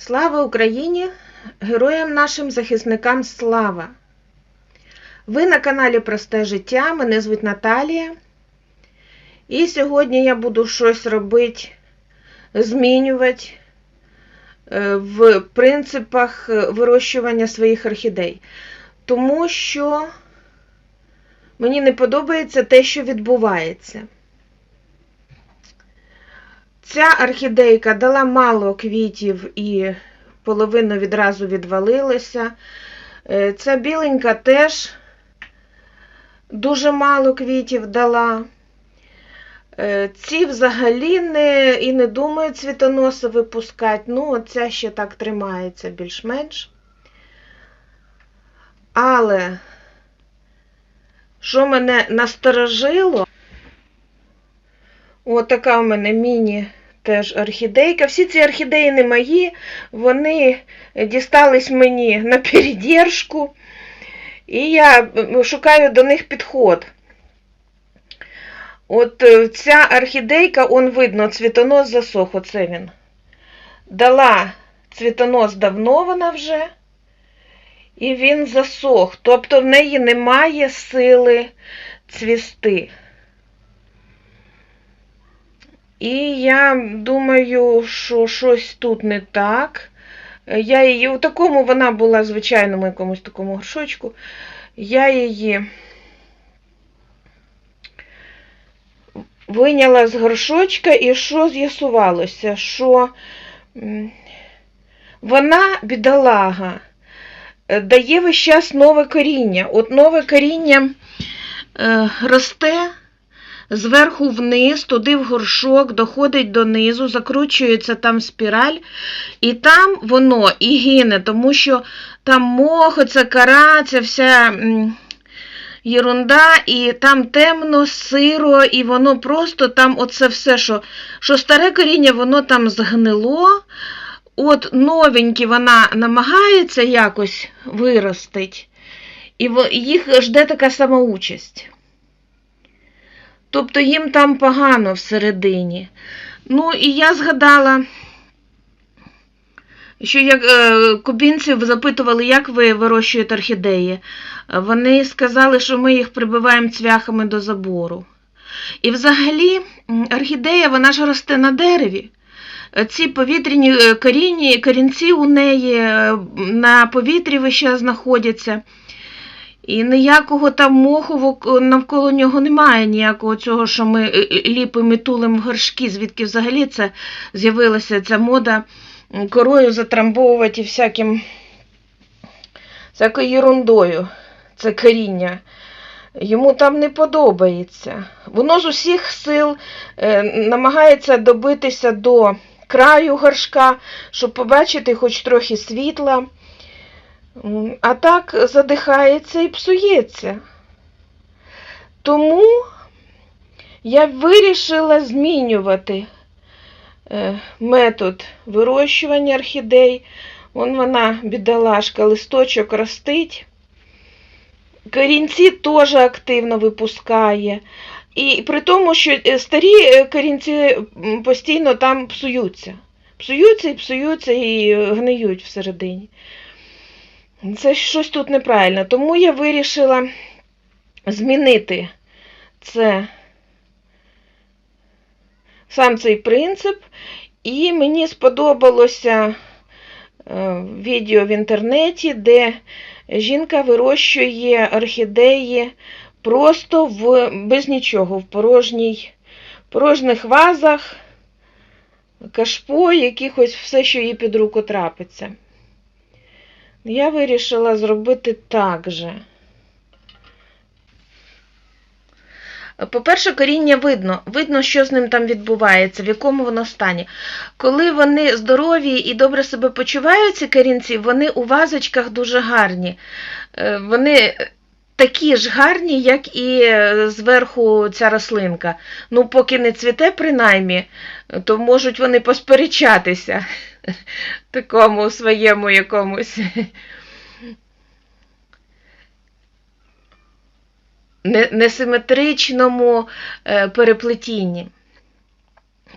Слава Україні! Героям нашим захисникам слава! Ви на каналі Просте життя. Мене звуть Наталія. І сьогодні я буду щось робити, змінювати е, в принципах е, вирощування своїх орхідей. Тому що мені не подобається те, що відбувається. Ця орхідейка дала мало квітів і половину відразу відвалилася. Е, Ця біленька теж дуже мало квітів дала. Е, Ці взагалі не, і не думають цвітоноси випускати. Ну, оця ще так тримається більш-менш. Але, що мене насторожило, Отака у мене міні теж орхідейка. Всі ці орхідеї не мої, вони дістались мені на передержку, і я шукаю до них підход. От е, ця орхідейка, он видно, цвітонос засох, оце він. Дала цвітонос давно вона вже, і він засох. Тобто в неї немає сили цвісти. І я думаю, що щось тут не так. Я її, у такому вона була звичайному якомусь такому горшочку. Я її виняла з горшочка, і що з'ясувалося? Що вона, бідолага, дає весь час нове коріння. От нове коріння е, росте зверху вниз, туди в горшок, доходить донизу, закручується там спіраль, і там воно і гине, тому що там мох, оця кара, ця вся єрунда, і там темно, сиро, і воно просто там оце все, що, що старе коріння, воно там згнило. От новенькі вона намагається якось виростить, і їх жде така сама участь. Тобто їм там погано всередині. Ну, і я згадала, що як е, кубінців запитували, як ви вирощуєте орхідеї. Вони сказали, що ми їх прибиваємо цвяхами до забору. І взагалі орхідея, вона ж росте на дереві. Ці повітряні е, корінні, корінці у неї е, на повітрі час знаходяться. І ніякого там моху навколо нього немає, ніякого цього, що ми е, е, ліпимо і тулимо в горшки, звідки взагалі це з'явилася ця мода корою затрамбовувати і всяким, всякою ерундою це коріння. Йому там не подобається. Воно з усіх сил е, намагається добитися до краю горшка, щоб побачити хоч трохи світла. А так задихається і псується. Тому я вирішила змінювати е, метод вирощування орхідей. Вон вона, бідолашка, листочок ростить. Корінці теж активно випускає. І при тому, що е, старі е, корінці постійно там псуються. Псуються і псуються і гниють всередині. Це щось тут неправильно. Тому я вирішила змінити це, сам цей принцип, і мені сподобалося е, відео в інтернеті, де жінка вирощує орхідеї просто в, без нічого, в порожній, порожніх вазах, кашпо, якихось все, що їй під руку трапиться. Я вирішила зробити так же. По-перше, коріння видно. Видно, що з ним там відбувається, в якому воно стані. Коли вони здорові і добре себе почувають, ці корінці, вони у вазочках дуже гарні. Е, Вони такі ж гарні, як і е, зверху ця рослинка. Ну, поки не цвіте, принаймні, то можуть вони посперечатися такому своєму якомусь несиметричному е, переплетінні.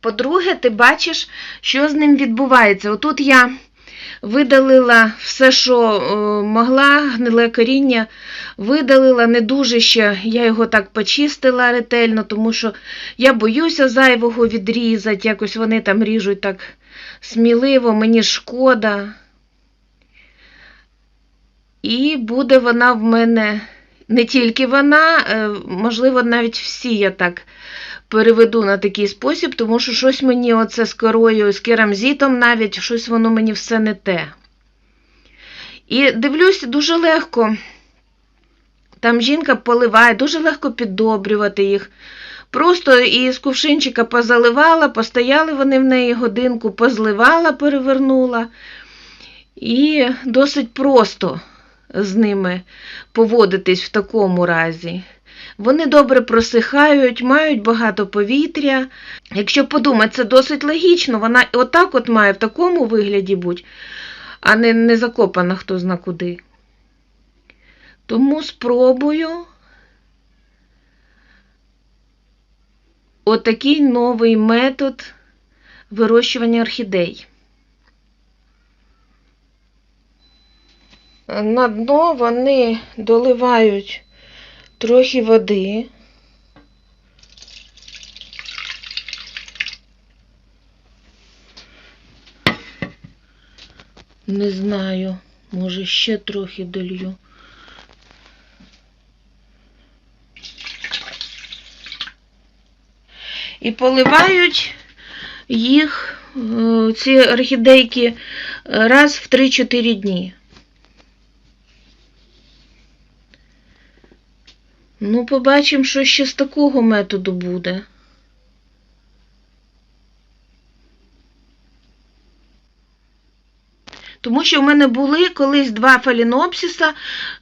По-друге, ти бачиш, що з ним відбувається. Отут я Видалила все, що е, могла, гниле коріння, видалила не дуже ще, я його так почистила ретельно, тому що я боюся зайвого відрізати, якось вони там ріжуть так сміливо, мені шкода. І буде вона в мене не тільки вона, е, можливо, навіть всі я так переведу на такий спосіб, тому що щось мені оце з корою, з керамзітом навіть, щось воно мені все не те. І дивлюсь, дуже легко. Там жінка поливає, дуже легко піддобрювати їх. Просто із кувшинчика позаливала, постояли вони в неї годинку, позливала, перевернула. І досить просто з ними поводитись в такому разі. Вони добре просихають, мають багато повітря. Якщо подумати, це досить логічно, вона отак от має в такому вигляді бути, а не, не закопана хто зна куди. Тому спробую отакий новий метод вирощування орхідей. На дно вони доливають трохи води. Не знаю, може ще трохи долью. І поливають їх, е, ці орхідейки, раз в 3-4 дні. Ну, побачимо, що ще з такого методу буде. Тому що в мене були колись два фалінопсіса,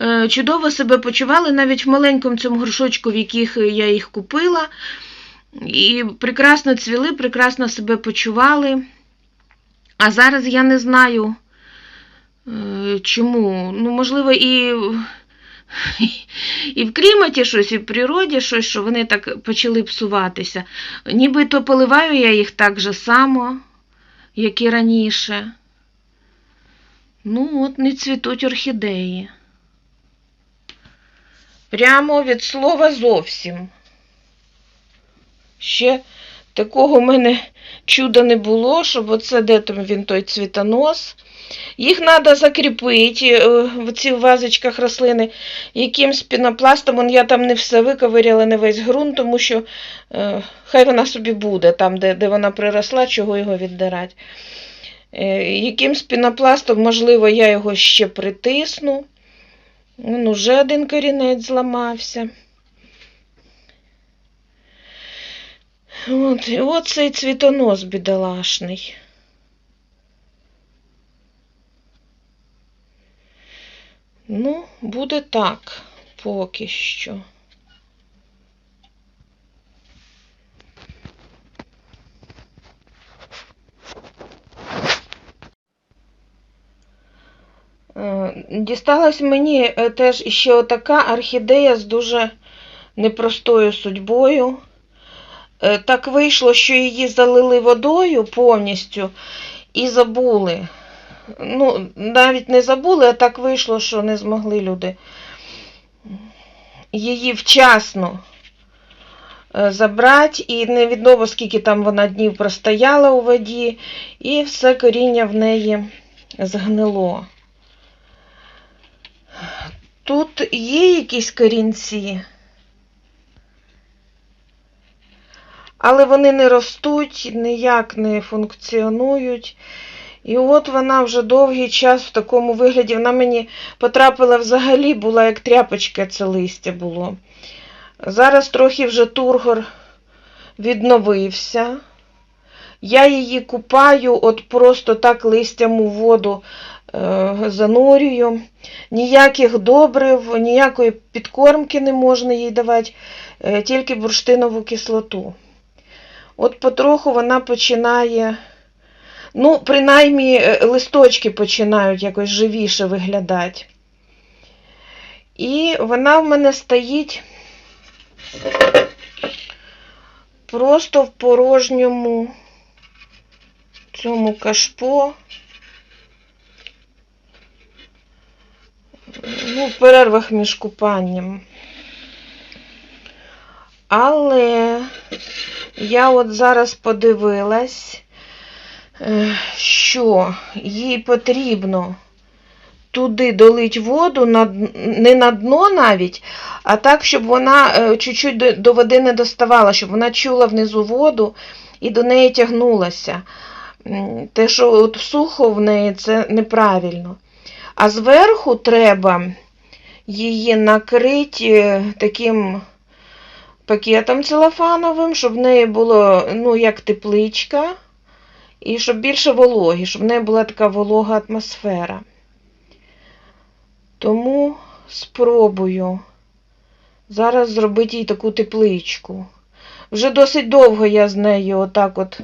е, чудово себе почували навіть в маленькому цьому горшочку, в яких я їх купила. І прекрасно цвіли, прекрасно себе почували. А зараз я не знаю, е, чому. Ну, можливо, і і в кліматі щось, і в природі щось, що вони так почали псуватися. Нібито поливаю я їх так же само, як і раніше. Ну, от не цвітуть орхідеї. Прямо від слова зовсім. Ще такого в мене чуда не було, щоб оце де там він той цвітонос. Їх треба закріпити е, в цих вазочках рослини якимсь пінопластом. Вон Я там не все виковиряла, не весь ґрунт, тому що е, хай вона собі буде, там, де де вона приросла, чого його віддирати. Е, якимсь пінопластом, можливо, я його ще притисну. Вон уже один корінець зламався. От, і от цей цвітонос бідолашний. Ну, буде так поки що. Е, Дісталась мені е, теж ще отака орхідея з дуже непростою судьбою. Е, Так вийшло, що її залили водою повністю і забули. Ну, навіть не забули, а так вийшло, що не змогли люди її вчасно е, забрати, і невідомо, скільки там вона днів простояла у воді, і все коріння в неї згнило. Тут є якісь корінці, але вони не ростуть, ніяк не функціонують. І от вона вже довгий час в такому вигляді. Вона мені потрапила взагалі, була як тряпочка, це листя було. Зараз трохи вже тургор відновився. Я її купаю, от просто так листям у воду е, занурюю. Ніяких добрив, ніякої підкормки не можна їй давати, е, тільки бурштинову кислоту. От потроху вона починає, ну, принаймні, е, листочки починають якось живіше виглядати. І вона в мене стоїть просто в порожньому цьому кашпо. Ну, в перервах між купанням. Але я от зараз подивилась, е, що їй потрібно туди долить воду, не на дно навіть, а так, щоб вона е, чуть-чуть до, води не доставала, щоб вона чула внизу воду і до неї тягнулася. Те, що от сухо в неї, це неправильно. А зверху треба її накрити таким пакетом целофановим, щоб в неї було ну, як тепличка, і щоб більше вологі, щоб в неї була така волога атмосфера. Тому спробую зараз зробити їй таку тепличку. Вже досить довго я з нею отак от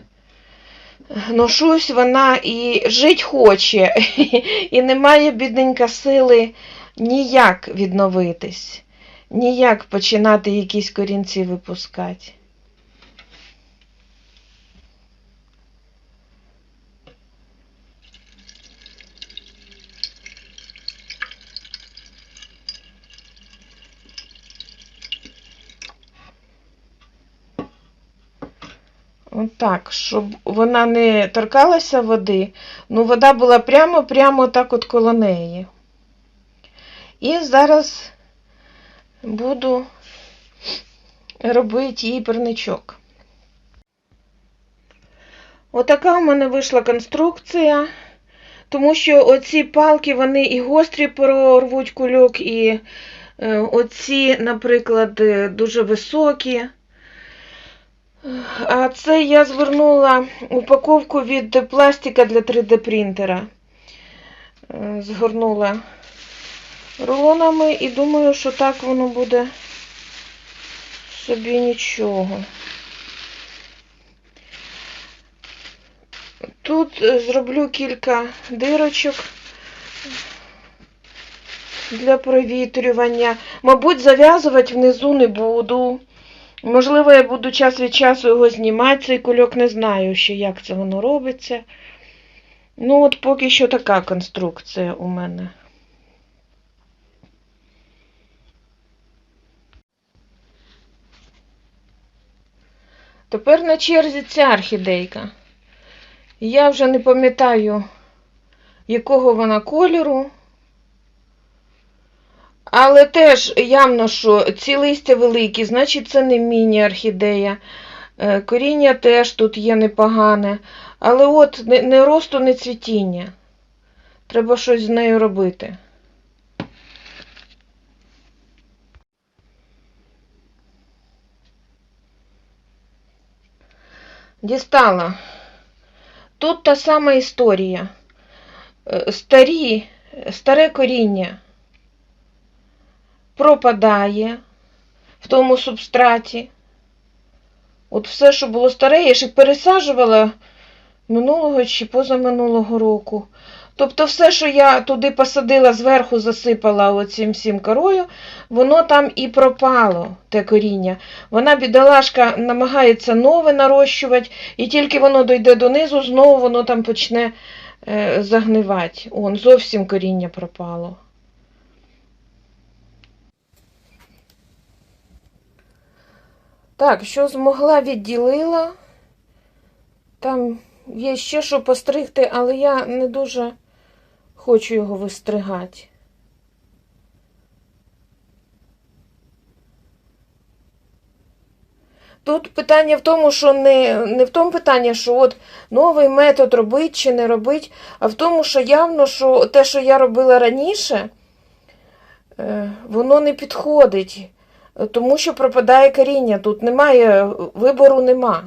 ношусь, вона і жить хоче, і немає бідненька сили ніяк відновитись, ніяк починати якісь корінці випускати. Отак, щоб вона не торкалася води, ну вода була прямо-прямо так от коло неї. І зараз буду робити їй парничок. Отака у мене вийшла конструкція, тому що оці палки, вони і гострі прорвуть кульок, і е, оці, наприклад, е, дуже високі. А це я звернула упаковку від пластика для 3D принтера. Е, Згорнула рулонами і думаю, що так воно буде собі нічого. Тут е, зроблю кілька дирочок для провітрювання. Мабуть, зав'язувати внизу не буду. Можливо, я буду час від часу його знімати, цей кульок не знаю ще, як це воно робиться. Ну, от поки що така конструкція у мене. Тепер на черзі ця орхідейка. Я вже не пам'ятаю, якого вона кольору. Але теж явно, що ці листя великі, значить це не міні-орхідея. Е, Коріння теж тут є непогане. Але от не, не росту, не цвітіння. Треба щось з нею робити. Дістала. Тут та сама історія. Е, Старі, старе коріння пропадає в тому субстраті. От все, що було старе, я ж пересаджувала минулого чи позаминулого року. Тобто все, що я туди посадила, зверху засипала оцим всім корою, воно там і пропало, те коріння. Вона, бідолашка, намагається нове нарощувати, і тільки воно дойде донизу, знову воно там почне е, загнивати. Он, зовсім коріння пропало. Так, що змогла, відділила. Там є ще що постригти, але я не дуже хочу його вистригати. Тут питання в тому, що не, не в тому питання, що от новий метод робить чи не робить, а в тому, що явно, що те, що я робила раніше, е, воно не підходить. Тому що пропадає коріння, тут немає, вибору нема.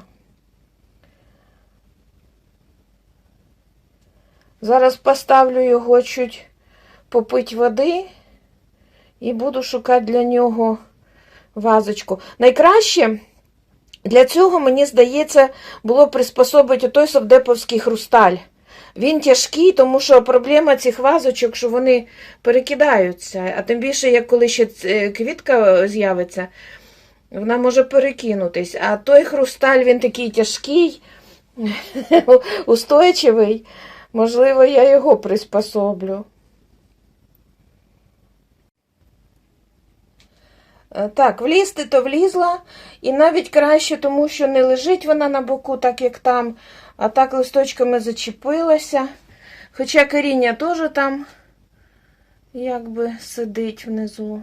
Зараз поставлю його чуть попить води і буду шукати для нього вазочку. Найкраще для цього, мені здається, було приспособити той совдеповський хрусталь. Він тяжкий, тому що проблема цих вазочок, що вони перекидаються. А тим більше, як коли ще квітка з'явиться, вона може перекинутись. А той хрусталь, він такий тяжкий, устойчивий. Можливо, я його приспособлю. Е, Так, влізти то влізла, і навіть краще, тому що не лежить вона на боку, так як там, а так листочками зачепилася. Хоча коріння теж там якби сидить внизу.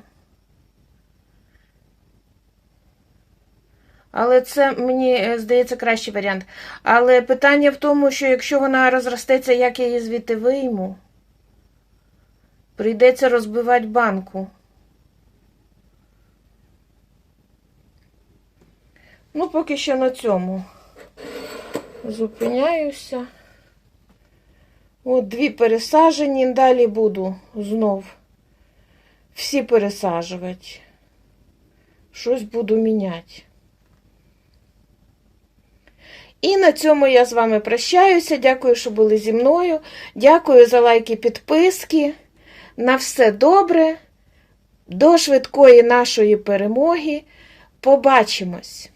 Але це мені е, здається кращий варіант. Але питання в тому, що якщо вона розростеться, як я її звідти вийму, прийдеться розбивати банку. Ну, поки що на цьому зупиняюся. От дві пересажені, далі буду знов всі пересаджувати. Щось буду міняти. І на цьому я з вами прощаюся. Дякую, що були зі мною. Дякую за лайки, підписки. На все добре. До швидкої нашої перемоги. Побачимось!